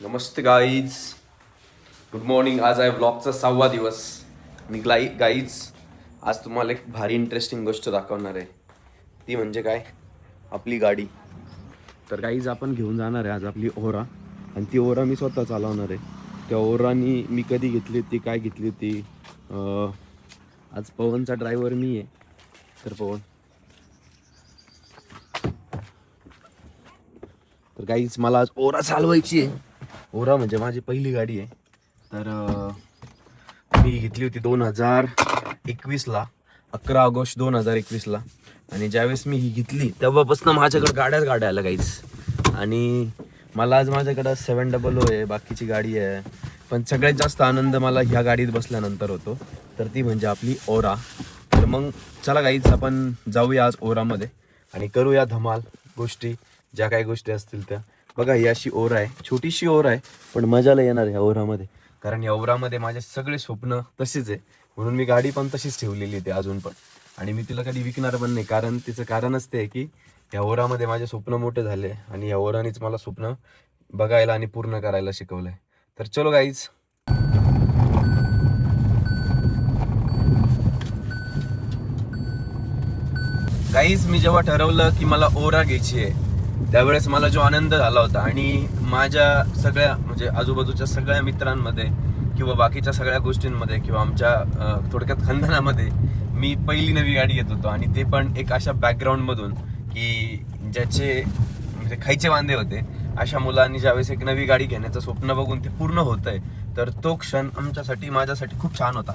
नमस्ते guys good morning आज आहे ब्लॉगचा सहावा दिवस. मी ग्लाई गाईज आज तुम्हाला एक भारी इंटरेस्टिंग गोष्ट दाखवणार आहे. ती म्हणजे काय? आपली गाडी. तर गाईज आपण घेऊन जाणार आहे आज आपली ओरा. आणि ती ओरा मी स्वतः चालवणार आहे. त्या ओरानी मी कधी घेतली होती काय घेतली होती? आज पवनचा ड्रायव्हर मी आहे. तर पवन. तर काहीच मला आज ओरा चालवायची आहे. ओरा म्हणजे माझी पहिली गाडी आहे. तर मी घेतली होती दोन हजार एकवीसला अकरा ऑगस्ट दोन हजार एकवीसला. आणि ज्यावेळेस मी ही घेतली तेव्हापासून माझ्याकडे गाड्याच गाड्या आल्या काहीच आणि मला आज माझ्याकडं सेवन डबल ओ आहे बाकीची गाडी आहे. पण सगळ्यात जास्त आनंद मला ह्या गाडीत बसल्यानंतर होतो. तर ती म्हणजे आपली ओरा. तर मग चला काहीच आपण जाऊया आज ओरामध्ये. आणि करूया धमाल गोष्टी ज्या काही गोष्टी असतील त्या. बघा ही अशी ओर आहे. छोटीशी ओर आहे पण मजाला येणार ह्या ओरामध्ये. कारण या ओरामध्ये माझे सगळे स्वप्न तसेच आहे. म्हणून मी गाडी पण तशीच ठेवलेली आहे अजून पण. आणि मी तिला कधी विकणार पण नाही कारण तिचं कारणच ते आहे की या ओरामध्ये माझे स्वप्न मोठे झाले आणि या ओरानेच मला स्वप्न बघायला आणि पूर्ण करायला शिकवलंय. तर चलो गाईज गाईज मी जेव्हा ठरवलं की मला ओरा घ्यायची आहे त्यावेळेस मला जो आनंद झाला होता आणि माझ्या सगळ्या म्हणजे आजूबाजूच्या सगळ्या मित्रांमध्ये किंवा बाकीच्या सगळ्या गोष्टींमध्ये किंवा आमच्या थोडक्यात खंदनामध्ये मी पहिली नवी गाडी घेत होतो आणि ते पण एक अशा बॅकग्राऊंडमधून की ज्याचे म्हणजे खायचे वांदे होते अशा मुलांनी ज्यावेळेस एक नवी गाडी घेण्याचं स्वप्न बघून ते पूर्ण होत आहे तर तो क्षण आमच्यासाठी माझ्यासाठी खूप छान होता.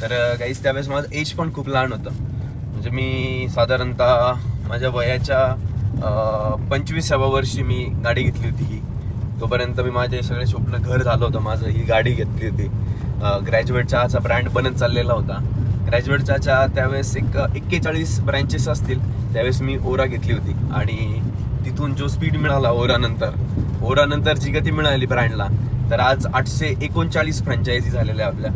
तर काहीच त्यावेळेस माझं एज पण खूप लहान होतं. म्हणजे मी साधारणतः माझ्या वयाच्या पंचवीसाव्या वर्षी मी गाडी घेतली होती ही. तोपर्यंत मी माझे सगळे स्वप्न घर झालं होतं. माझं ही गाडी घेतली होती. ग्रॅज्युएट चहाचा ब्रँड बनत चाललेला होता. ग्रॅज्युएट चहाच्या त्यावेळेस एक एक्केचाळीस ब्रँचेस असतील त्यावेळेस मी ओरा घेतली होती. आणि तिथून जो स्पीड मिळाला ओरानंतर ओरानंतर जी गती मिळाली ब्रँडला तर आज आठशे एकोणचाळीस फ्रँचायझी झालेल्या आहे आपल्या.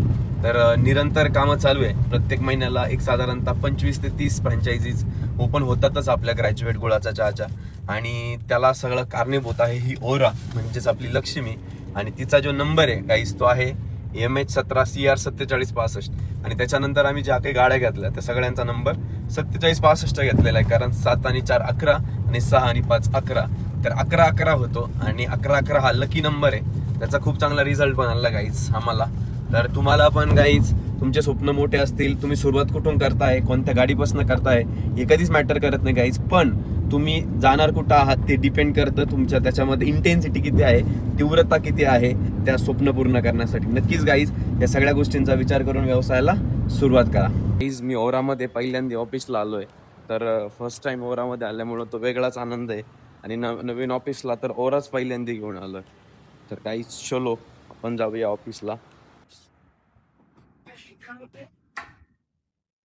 तर निरंतर कामं चालू आहे. प्रत्येक महिन्याला एक साधारणतः पंचवीस ते तीस फ्रँचायझीज ओपन होतातच आपल्या ग्रॅज्युएट गुळाचा चहाच्या. आणि त्याला सगळं कारणीभूत आहे ही ओरा म्हणजेच आपली लक्ष्मी. आणि तिचा जो नंबर आहे काहीच तो आहे एम एच सतरा सी आर सत्तेचाळीस पासष्ट. आणि त्याच्यानंतर आम्ही ज्या काही गाड्या घेतल्या त्या सगळ्यांचा नंबर सत्तेचाळीस पासष्ट घेतलेला आहे. कारण सात आणि चार अकरा आणि सहा आणि पाच अकरा. तर अकरा अकरा होतो आणि अकरा अकरा हा लकी नंबर आहे. त्याचा खूप चांगला रिझल्ट पण आला गाईज आम्हाला. तर तुम्हाला पण गाईज तुमचे स्वप्न मोठे असतील. तुम्ही सुरुवात कुठून करताय? कोणत्या गाडीपासून करताय? हे कधीच मॅटर करत नाही गाईज पण तुम्ही जाणार कुठं आहात ते डिपेंड करतं तुमच्या त्याच्यामध्ये इंटेन्सिटी किती आहे तीव्रता किती आहे त्या स्वप्न पूर्ण करण्यासाठी. नक्कीच गाईज या सगळ्या गोष्टींचा विचार करून व्यवसायाला सुरुवात करा. गाईज मी ओरामध्ये पहिल्यांदा ऑफिसला आलो आहे तर फर्स्ट टाईम ओरामध्ये आल्यामुळं तो वेगळाच आनंद आहे. आणि न नवीन ऑफिसला तर ओराच पहिल्यांदा घेऊन आलो आहे तर काहीच चलो आपण जाऊया ऑफिसला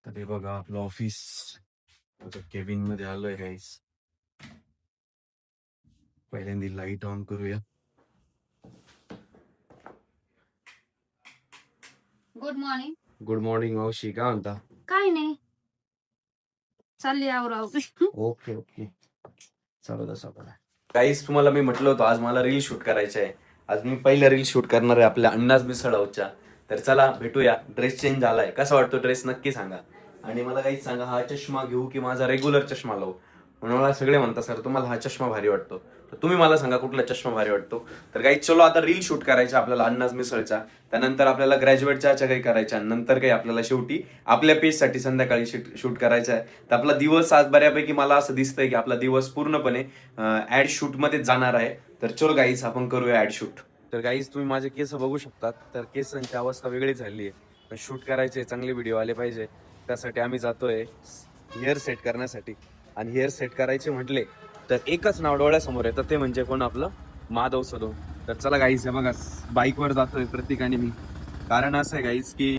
तर बघा आपलं ऑफिस केबिनमध्ये आलोय गाईस पहिल्यांदा लाइट ऑन करूया गुड मॉर्निंग गुड मॉर्निंग मावशी काय म्हणता काय नाही। चालली आवराव ओके ओके चालू तसा बघा काहीच तुम्हाला मी म्हटलं होतं आज मला रील शूट करायचं आहे. आज मी पहिलं रील शूट करणार आहे आपल्या अण्णाच मिसळ हाऊसच्या तर चला भेटूया. ड्रेस चेंज झालाय. कसा वाटतो ड्रेस नक्की सांगा. आणि मला काहीच सांगा हा चष्मा घेऊ की माझा रेग्युलर चष्मा लावू? म्हणून मला सगळे म्हणतात सर तुम्हाला हा चष्मा भारी वाटतो. तर तुम्ही मला सांगा कुठला चष्मा भारी वाटतो. तर काही चलो आता रील शूट करायचा आपल्याला अन्नाज मिसळचा. त्यानंतर आपल्याला ग्रॅज्युएटच्या काही करायच्या नंतर काही आपल्याला शेवटी आपल्या पेजसाठी संध्याकाळी शूट करायचं आहे. तर आपला दिवस आज बऱ्यापैकी मला असं दिसतंय की आपला दिवस पूर्णपणे ऍड शूटमध्ये जाणार आहे. तर चलो गाईस आपण करूया ऍड शूट तर गाईस तुम्ही माझे केस बघू शकतात. तर केसांची अवस्था वेगळी झाली आहे. शूट करायचे चांगले व्हिडिओ आले पाहिजे. त्यासाठी आम्ही जातोय हेअर सेट करण्यासाठी. आणि हेअर सेट करायचे म्हटले तर एकच नाव डोळ्यासमोर येतं ते म्हणजे कोण आपलं? माधव सदो तर चला गाईज हे बघा बाईकवर जातोय प्रत्येकाने मी. कारण असं आहे गाईस की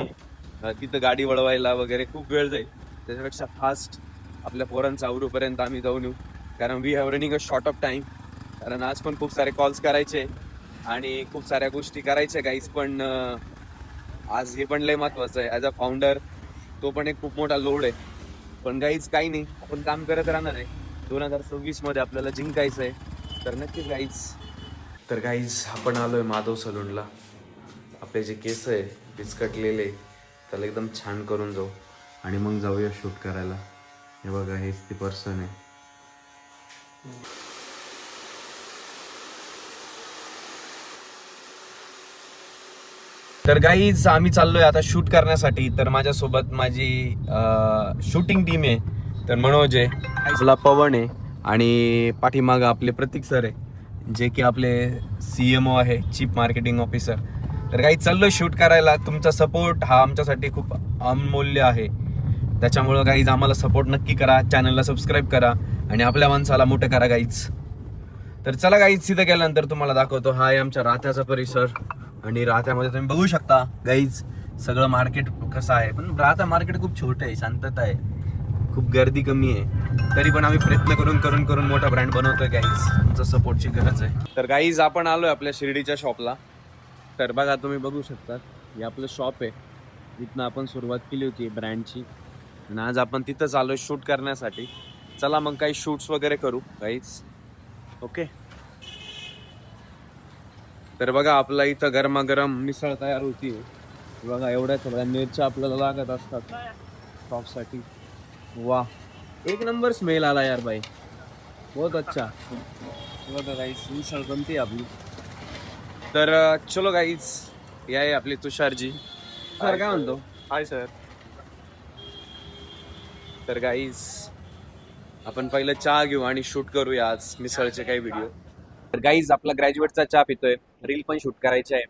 तिथं गाडी वळवायला वगैरे खूप वेळ जाईल. त्याच्यापेक्षा फास्ट आपल्या पोरांचा आवरूपर्यंत आम्ही जाऊन येऊ. कारण we have running a short of time कारण आज पण खूप सारे कॉल्स करायचे आणि खूप साऱ्या गोष्टी करायच्या गाईस पण आज हे पण लय महत्वाचं आहे. ॲज अ फाउंडर तो पण एक खूप मोठा लोड आहे. पण गाईच काही नाही. आपण काम करत राहणार आहे. दोन हजार सव्वीसमध्ये आपल्याला जिंकायचं आहे. तर नक्कीच गाईच तर गाईज आपण आलोय माधव सलूनला. आपले जे केस आहे पिचकटलेले त्याला एकदम छान करून जाऊ. आणि मग जाऊया शूट करायला. हे बघा हेच ती पर्सन आहे. तर गाईज आम्ही चाललोय आता शूट करण्यासाठी. तर माझ्यासोबत माझी शूटिंग टीम आहे. तर मनोज आहे आपला पवन आहे आणि पाठीमागं आपले प्रतीक सर आहे जे की आपले सी एम ओ आहे चीफ मार्केटिंग ऑफिसर तर काही चाललो शूट करायला. तुमचा सपोर्ट हा आमच्यासाठी खूप अमूल्य आहे. त्याच्यामुळं गाईज आम्हाला सपोर्ट नक्की करा. चॅनलला सबस्क्राईब करा. आणि आपल्या माणसाला मोठं करा काहीच तर चला गाईज सिद्ध गेल्यानंतर तुम्हाला दाखवतो. हा आहे आमच्या राहत्याचा परिसर. आणि राहत्यामध्ये तुम्ही बघू शकता. गाईज सगळं मार्केट कसं आहे? पण राहता मार्केट खूप छोटं आहे शांतता आहे. खूप गर्दी कमी आहे. तरी पण आम्ही प्रयत्न करून करून करून मोठा ब्रँड बनवतोय गाईज तुमचा सपोर्टची गरज आहे. तर गाईज आपण आलोय आपल्या शिर्डीच्या शॉपला तर बघा तुम्ही बघू शकता हे आपलं शॉप आहे. तिथनं आपण सुरुवात केली होती ब्रँडची आणि आज आपण तिथंच आलोय शूट करण्यासाठी. चला मग काही शूट्स वगैरे करू काहीच ओके तर बघा आपला इथं गरमागरम मिसळ तयार होती. बघा एवढ्या सगळ्या मिरच्या आपल्याला लागत असतात. शॉपसाठी वा एक नंबर स्मेल आला यार भाई बहुत अच्छा. बघा गाईस मिसळ बनते आपली. तर चलो गाईज या आहे आपली तुषारजी. सर काय म्हणतो? हाय सर तर गाईज आपण पहिलं चहा घेऊ आणि शूट करूया आज मिसळचे काही व्हिडिओ तर गाईज आपला ग्रॅज्युएटचा चहा पितोय. रील पण शूट करायची आहे.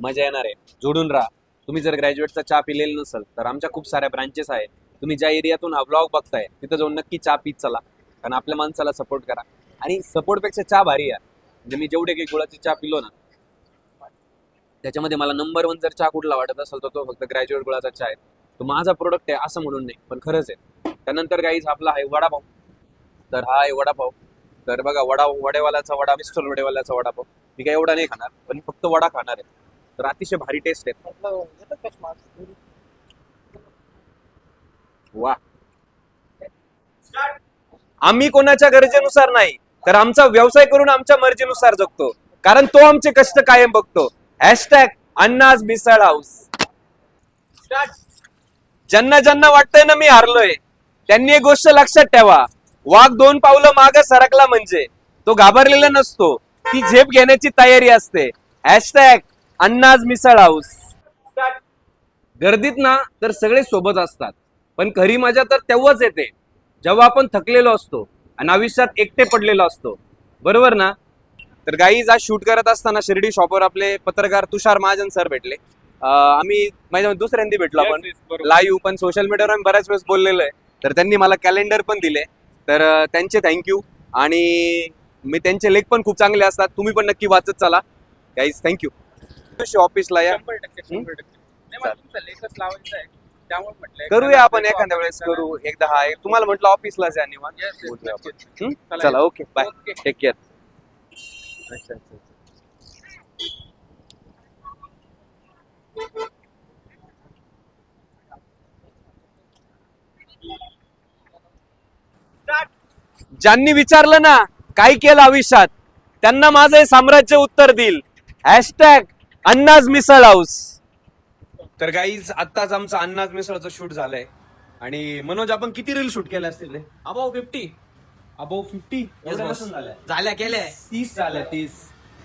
मजा येणार आहे. जोडून राहा. तुम्ही जर ग्रॅज्युएटचा चहा पिलेला नसेल तर आमच्या खूप साऱ्या ब्रांचेस आहेत. तुम्ही ज्या एरियातून हा ब्लॉग बघताय तिथं जाऊन नक्की चहा पीत चला. कारण आपल्या माणसाला सपोर्ट करा. आणि सपोर्टपेक्षा चहा भारी आहे. म्हणजे मी जेवढे काही गुळाची चहा पिलो ना त्याच्यामध्ये मला नंबर वन जर चहा कुठला वाटत असेल तर तो फक्त ग्रॅज्युएट गुळाचा चहा आहे. तो माझा प्रोडक्ट आहे असं म्हणून नाही पण खरंच आहे. त्यानंतर गाईज आपला आहे वडापाव. तर हा आहे वडापाव. तर बघा वडा वडेवाल्याचा वडा मिस्टर वडेवाल्याचा वडापाव. मी काय एवढा नाही खाणार पण फक्त वडा खाणार आहे. तर अतिशय भारी टेस्ट आहे. वा. आम्ही कोणाच्या गरजेनुसार नाही तर आमचा व्यवसाय करून आमच्या मर्जीनुसार जगतो. कारण तो आमचे कष्ट कायम बघतो. हॅशटॅग अन्नाज मिसळ हाऊस ज्यांना ज्यांना वाटतंय ना मी हारलोय त्यांनी एक गोष्ट लक्षात ठेवा. वाघ दोन पावलं माग सरकला म्हणजे तो घाबरलेला नसतो. ती झेप घेण्याची तयारी असते. Hashtag Anna's Misal house. गर्दीत ना तर सगळे सोबत असतात. पण खरी मजा तर तेव्हाच येते जेव्हा आपण थकलेलो असतो आणि आयुष्यात एकटे पडलेलो असतो. बरोबर ना? तर गाईज आज शूट करत असताना शिर्डी शॉपवर आपले पत्रकार तुषार महाजन सर भेटले. आम्ही माझ्या दुसऱ्यांदी भेटलो आपण. लाईव्ह पण सोशल मीडियावर आम्ही बऱ्याच वेळेस बोललेलो आहे. तर त्यांनी मला कॅलेंडर पण दिले. तर त्यांचे थँक्यू आणि मी त्यांचे लेख पण खूप चांगले असतात. तुम्ही पण नक्की वाचत चला. गाईज थँक्यू ऑफिसला या. करूया आपण एखाद्या वेळेस करू. एकदा हा एक. तुम्हाला म्हटलं ऑफिसलाच या निवांत? चला. Okay bye. टेक केअर अच्छा अच्छा. ज्यांनी विचारलं ना काय केलं आयुष्यात? त्यांना माझं हे साम्राज्य उत्तर देईल. Hashtag Anna's Misal house. तर गाईज आत्ताच आमचं अन्नाज मिसळचं शूट झालंय. आणि मनोज आपण किती रील शूट केले असतील अबाव फिफ्टी अबाव फिफ्टी झाल्या. केल्या. तीस झाल्या तीस.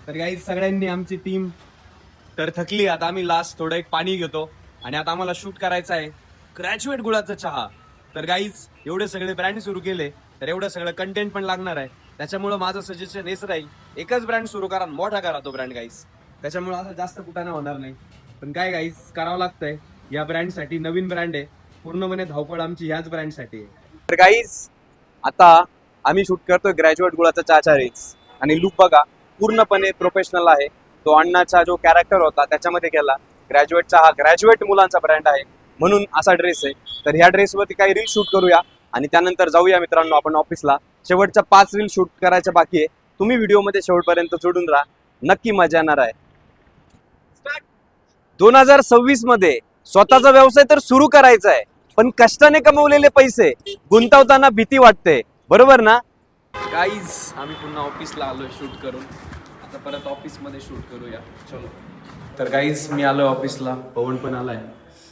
तर काही सगळ्यांनी आमची टीम तर थकली. आता आम्ही लास्ट थोडं एक पाणी घेतो. आणि आता आम्हाला शूट करायचं आहे. ग्रॅज्युएट गुळाचा चहा. तर गाईज एवढे सगळे ब्रँड सुरू केले. तर एवढं सगळं कंटेंट पण लागणार आहे. त्याच्यामुळं माझं सजेशन हेच राहील. एकच ब्रँड सुरू करा मोठा करा तो ब्रँड गाईज त्याच्यामुळे असं जास्त कुठं होणार नाही. पण काय गाईस करावं लागतंय. या ब्रँडसाठी नवीन ब्रँड आहे. पूर्णपणे धावपळ आमची ह्याच ब्रँडसाठी आहे. तर गाईज आता आम्ही शूट करतोय ग्रॅज्युएट गुळाचा चाचा रेस आणि लुक बघा पूर्णपणे प्रोफेशनल आहे. तो अण्णाचा जो कॅरेक्टर होता त्याच्यामध्ये गेला. ग्रॅज्युएटचा हा ग्रॅज्युएट मुलांचा ब्रँड आहे. म्हणून असा ड्रेस आहे. तर ह्या ड्रेसवरती काही रील शूट करूया. आणि त्यानंतर जाऊया मित्रांनो आपण ऑफिसला. शेवटच्या पाच रील शूट करायच्या बाकी आहे. तुम्ही व्हिडिओमध्ये शेवटपर्यंत जोडून राहा. नक्की मजा येणार आहे. दोन हजार सव्वीसमध्ये स्वतःचा व्यवसाय तर सुरू करायचा आहे पण कष्टाने कमवलेले पैसे गुंतवताना भीती वाटते. बरोबर ना? गाईज आम्ही पुन्हा ऑफिसला आलोय शूट करून. तर परत ऑफिसमध्ये शूट करूया. चलो. तर काहीच मी आलो ऑफिसला. पवन पण आलाय.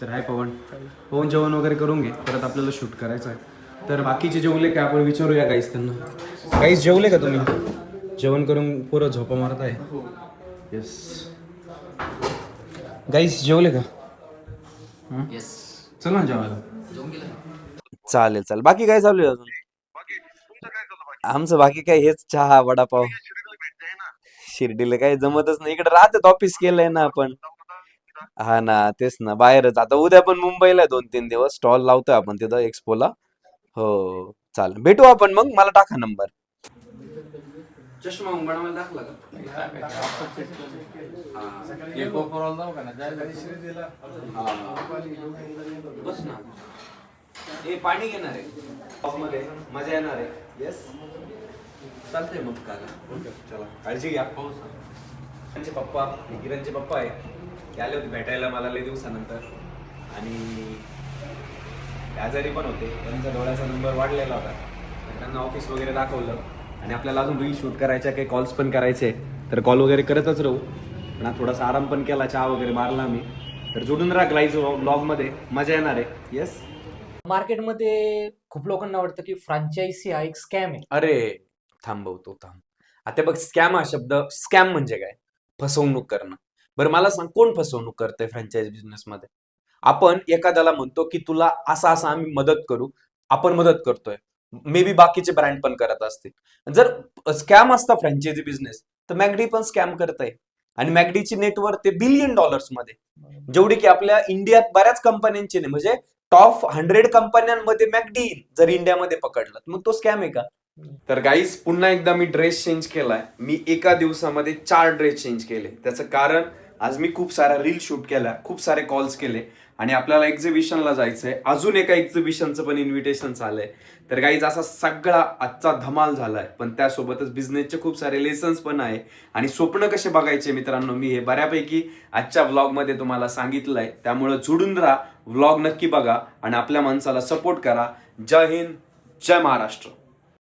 तर हाय पवन. पवन जेवण वगैरे करून घे. परत आपल्याला शूट करायचं आहे. तर बाकीचे जेवले का? आपण विचारूया काहीच त्यांना. काहीच जेवले का तुम्ही? जेवण करून पुरं झोपा मारत आहे. येस गाईस जेवले का? चल ना जेवायला. चालेल चालेल. बाकी काय चालू आहे अजून? आमचं बाकी काय? हेच चहा वडापाव. शिर्डीला काही जमतच नाही. इकडे राहतात ऑफिस केलंय ना आपण. हा ना तेच ना. बाहेरच. आता उद्या पण मुंबईला दोन तीन दिवस. स्टॉल लावतोय आपण तिथं एक्सपोला हो चालेल. भेटू आपण मग. मला टाका नंबर. चष्मा उंगणामध्ये का? बस ना. ए पाणी घेणार आहे. मध्ये मजा येणार आहे. येस चालतंय मग काका. चला. काळजी घ्या. त्यांचे पप्पा किरणचे पप्पा आहे. ते आले होते भेटायला मला लई दिवसानंतर. आणि आजारी पण होते. त्यांचा डोळ्याचा नंबर वाढलेला होता. तर त्यांना ऑफिस वगैरे दाखवलं. आणि आपल्याला अजून रील शूट करायच्या काही कॉल्स पण करायचे तर कॉल वगैरे करतच राहू. पण आज थोडासा आराम पण केला चहा वगैरे मारला मी तर जोडून राहा ग्लाईज ब्लॉगमध्ये मजा येणार आहे. येस मार्केटमध्ये खूप लोकांना वाटतं की फ्रँचायझी हा एक स्कॅम आहे. अरे थांबवतो थांब. आता बघ स्कॅम हा शब्द स्कॅम म्हणजे काय? फसवणूक करणं. बरं मला सांग कोण फसवणूक करतंय फ्रँचायझी बिझनेस मध्ये? आपण एखाद्याला म्हणतो की तुला असं असं आम्ही मदत करू आपण मदत करतोय. मे बी बाकीचे ब्रँड पण करत असतील. जर स्कॅम असता फ्रँचायझी बिझनेस तर मॅगडी पण स्कॅम करत आहे आणि मॅगडीची नेटवर्थ ते बिलियन डॉलर्समध्ये. जेवढी की आपल्या इंडियात बऱ्याच कंपन्यांची नाही म्हणजे टॉप हंड्रेड कंपन्यांमध्ये मॅगडी जर इंडियामध्ये पकडलं मग तो स्कॅम आहे का? तर गाईज पुन्हा एकदा मी ड्रेस चेंज केलाय. मी एका दिवसामध्ये चार ड्रेस चेंज केले. त्याचं कारण आज मी खूप साऱ्या रील शूट केल्या खूप सारे कॉल्स केले आणि आपल्याला एक्झिबिशनला जायचंय. अजून एका एक्झिबिशनचं पण इन्व्हिटेशन आलंय तर गाईज असा सगळा आजचा धमाल झालाय. पण त्यासोबतच बिझनेसचे खूप सारे लेसन्स पण आहे. आणि स्वप्न कसे बघायचे मित्रांनो मी हे बऱ्यापैकी आजच्या व्लॉगमध्ये तुम्हाला सांगितलंय. त्यामुळे जुडून राहा. व्लॉग नक्की बघा आणि आपल्या माणसाला सपोर्ट करा. जय हिंद जय महाराष्ट्र.